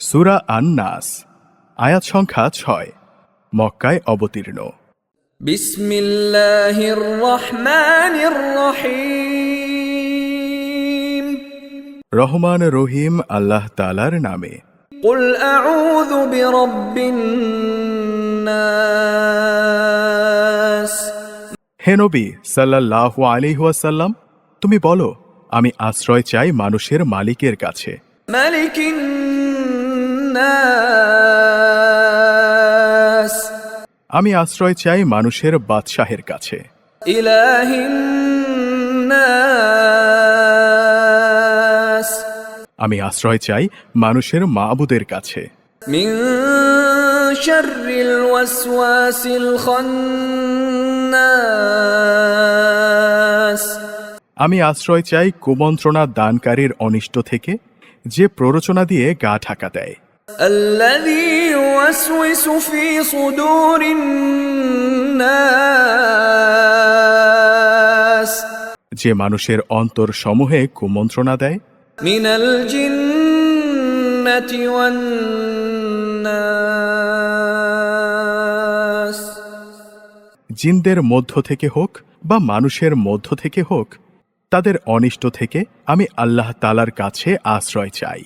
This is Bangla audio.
সুরা আন্নাস আয়াত সংখ্যা ছয় মক্কায় অবতীর্ণ بسم الله الرحمن الرحيم রহমান রহিম আল্লাহ তালার নামে قل أعوذ برب الناس হে নবী সাল্লাহ আলিহাসাল্লাম তুমি বলো আমি আশ্রয় চাই মানুষের মালিকের কাছে ملك আমি আশ্রয় চাই মানুষের বাদশাহের কাছে। আমি আশ্রয় চাই মানুষের মাবুদের কাছে। আমি আশ্রয় চাই কুমন্ত্রণা দানকারীর অনিষ্ট থেকে যে প্ররোচনা দিয়ে গা ঢাকা দেয়। الذي يوسوس في صدور الناس যে মানুষের অন্তর সমূহে কুমন্ত্রণা দেয় من الجنة والناس জিনদের মধ্য থেকে হোক বা মানুষের মধ্য থেকে হোক তাদের অনিষ্ট থেকে আমি আল্লাহ তালার কাছে আশ্রয় চাই